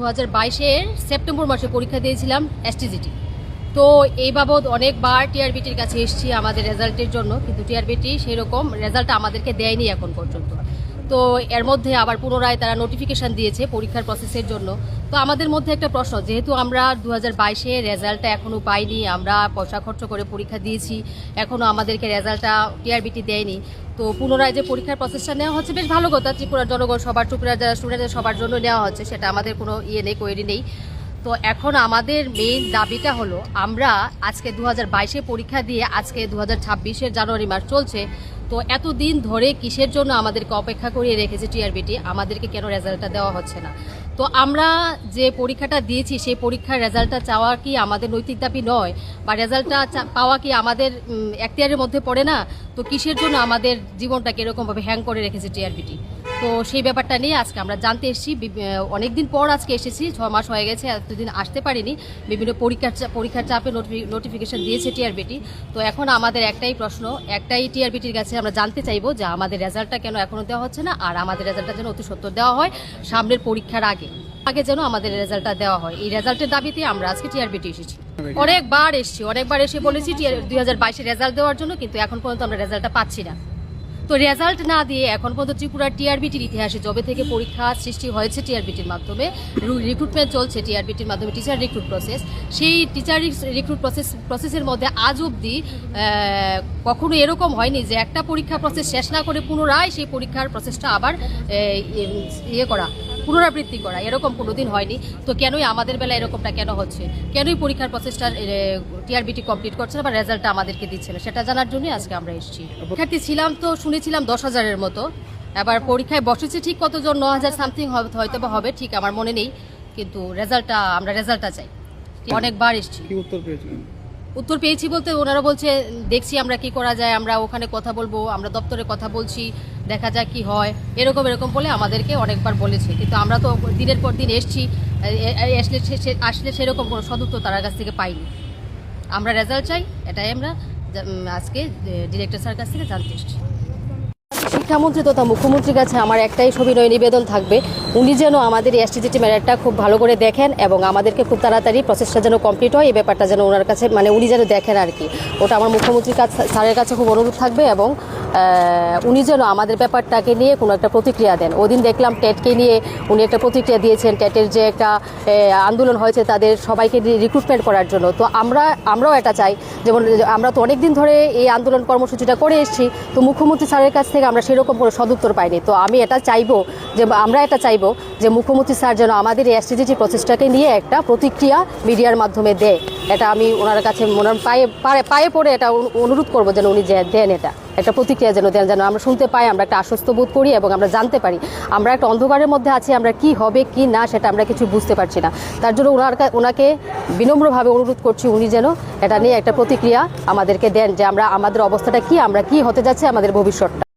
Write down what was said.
দু হাজার বাইশের সেপ্টেম্বর মাসে পরীক্ষা দিয়েছিলাম এসটিজিটি তো এই বাবদ অনেকবার টিআরবিটির কাছে এসেছি আমাদের রেজাল্টের জন্য, কিন্তু টিআরবিটি সেই রকম রেজাল্ট আমাদেরকে দেয়নি এখন পর্যন্ত। তো এর মধ্যে আবার পুনরায় তারা নোটিফিকেশন দিয়েছে পরীক্ষার প্রসেসের জন্য। তো আমাদের মধ্যে একটা প্রশ্ন, যেহেতু আমরা দু হাজার বাইশে রেজাল্টটা এখনও পাইনি, আমরা পয়সা খরচ করে পরীক্ষা দিয়েছি এখনও আমাদেরকে রেজাল্টটা টিআরবিটি দেয়নি, তো পুনরায় যে পরীক্ষার প্রসেসটা নেওয়া হচ্ছে, বেশ ভালো কথা ত্রিপুরার জনগণ সবার ত্রিপুরার যারা স্টুডেন্টদের সবার জন্য নেওয়া হচ্ছে, সেটা আমাদের কোনো ইয়ে নেই কোয়েরি নেই। তো এখন আমাদের মেইন দাবিটা হলো, আমরা আজকে দু হাজার পরীক্ষা দিয়ে আজকে দু হাজার জানুয়ারি মাস চলছে তো এতদিন ধরে কিসের জন্য আমাদেরকে অপেক্ষা করিয়ে রেখেছে টিআরবিটি? আমাদেরকে কেন রেজাল্টটা দেওয়া হচ্ছে না? তো আমরা যে পরীক্ষাটা দিয়েছি, সেই পরীক্ষার রেজাল্টটা চাওয়া কি আমাদের নৈতিক দাবি নয়? বা রেজাল্টটা পাওয়া কি আমাদের একটিয়ারের মধ্যে পড়ে না? তো কিসের জন্য আমাদের জীবনটাকে এরকমভাবে হ্যাং করে রেখেছে টিআরবিটি? তো সেই ব্যাপারটা নিয়ে আজকে আমরা জানতে এসেছি। অনেক দিন পর আজকে এসেছি, ছ মাস হয়ে গেছে এতদিন আসতে পারিনি। বিভিন্ন পরীক্ষার পরীক্ষার চাপে নোটিফিকেশন দিয়েছে টিআরবিটি তো এখন আমাদের একটাই প্রশ্ন, একটাই টিআরবিটির কাছে আমরা জানতে চাইব যে আমাদের রেজাল্টটা কেন এখনও দেওয়া হচ্ছে না, আর আমাদের রেজাল্টটা যেন অতি সত্তর দেওয়া হয় সামনের পরীক্ষার আগে। আগে যেন আমাদের রেজাল্টটা দেওয়া হয়। এই রেজাল্টের দাবিতে আমরা আজকে টিআরবিটি এসেছি। অনেকবার এসেছি, অনেকবার এসে বলেছি দুই হাজার রেজাল্ট দেওয়ার জন্য, কিন্তু এখন পর্যন্ত আমরা রেজাল্টটা পাচ্ছি না। তো রেজাল্ট না দিয়ে এখন পর্যন্ত ত্রিপুরার টিআরবিটির ইতিহাসে যবে থেকে পরীক্ষা সৃষ্টি হয়েছে টিআরবিটির মাধ্যমে রিক্রুটমেন্ট চলছে টিআরবিটির মাধ্যমে টিচার রিক্রুট প্রসেস সেই টিচার রিক্রুট প্রসেস প্রসেসের মধ্যে আজ অবধি কখনো এরকম হয়নি যে একটা পরীক্ষা প্রসেস শেষ না করে পুনরায় সেই পরীক্ষার প্রসেসটা আবার ইয়ে করা পুনরাবৃত্তি করা এরকম কোনোদিন হয়নি। তো কেনই আমাদের বেলা এরকমটা কেন হচ্ছে? কেনই পরীক্ষার প্রসেসটা টিআরবিটি কমপ্লিট করছে না বা রেজাল্টটা আমাদেরকে দিচ্ছে না? সেটা জানার জন্যই আজকে আমরা এসেছি। শিক্ষার্থী ছিলাম তো শুনেছিলাম দশ হাজারের মতো। এবার পরীক্ষায় বসেছে ঠিক কতজন ন হাজার সামথিং হয়তো বা হবে ঠিক আমার মনে নেই। কিন্তু রেজাল্টটা আমরা রেজাল্টটা চাই। অনেকবার এসেছি। উত্তর পেয়েছিলেন? উত্তর পেয়েছি বলতে ওনারা বলছে দেখছি আমরা কি করা যায় আমরা ওখানে কথা বলব আমরা দপ্তরে কথা বলছি দেখা যাক কি হয়। এরকম এরকম বলে আমাদেরকে অনেকবার বলেছে। কিন্তু আমরা তো দিনের পর দিন এসছি আসলে আসলে সেরকম কোনো সদুত্তর তার কাছ থেকে পাইনি। আমরা রেজাল্ট চাই এটাই আমরা আজকে ডিরেক্টর স্যার কাছ থেকে জানতে এসেছি। শিক্ষামন্ত্রী তথা মুখ্যমন্ত্রীর কাছে আমার একটাই সবিনয় নিবেদন থাকবে, উনি যেন আমাদের এই এসটিজিটি ম্যাটারটা খুব ভালো করে দেখেন এবং আমাদেরকে খুব তাড়াতাড়ি প্রসেসটা যেন কমপ্লিট হয়, এই ব্যাপারটা যেন ওনার কাছে মানে উনি যেন দেখেন আর কি। ওটা আমার মুখ্যমন্ত্রীর কাছে, স্যারের কাছে খুব অনুরোধ থাকবে এবং উনি যেন আমাদের ব্যাপারটাকে নিয়ে কোনো একটা প্রতিক্রিয়া দেন। ওদিন দেখলাম টেটকে নিয়ে উনি একটা প্রতিক্রিয়া দিয়েছেন। টেটের যে একটা আন্দোলন হয়েছে তাদের সবাইকে রিক্রুটমেন্ট করার জন্য। তো আমরা, আমরাও এটা চাই। যেমন, আমরা তো অনেক দিন ধরে এই আন্দোলন কর্মসূচিটা করে এসেছি। তো মুখ্যমন্ত্রী স্যারের কাছ থেকে আমরা সেরকম কোনো সদুত্তর পাইনি। তো আমি এটা চাইব যে আমরা এটা চাইব যে মুখ্যমন্ত্রী স্যার যেন আমাদের এই এসটিজিটি প্রচেষ্টাকে নিয়ে একটা প্রতিক্রিয়া মিডিয়ার মাধ্যমে দেয়। এটা আমি ওনার কাছে মনে পায়ে, পায়ে- পড়ে এটা অনু- অনুরোধ করব যেন উনি দেন এটা। একটা প্রতিক্রিয়া যেন দেন, যেন আমরা শুনতে পাই, আমরা একটা আশ্বস্ত বোধ করি এবং আমরা জানতে পারি। আমরা একটা অন্ধকারের মধ্যে আছি, আমরা কি হবে, কি না, সেটা আমরা কিছু বুঝতে পারছি না। তার জন্য ওনার ওনাকে বিনম্রভাবে অনুরোধ করছি উনি যেন এটা নিয়ে একটা প্রতিক্রিয়া আমাদেরকে দেন যে আমরা, আমাদের অবস্থাটা কি, আমরা কি হতে যাচ্ছে আমাদের ভবিষ্যৎটা।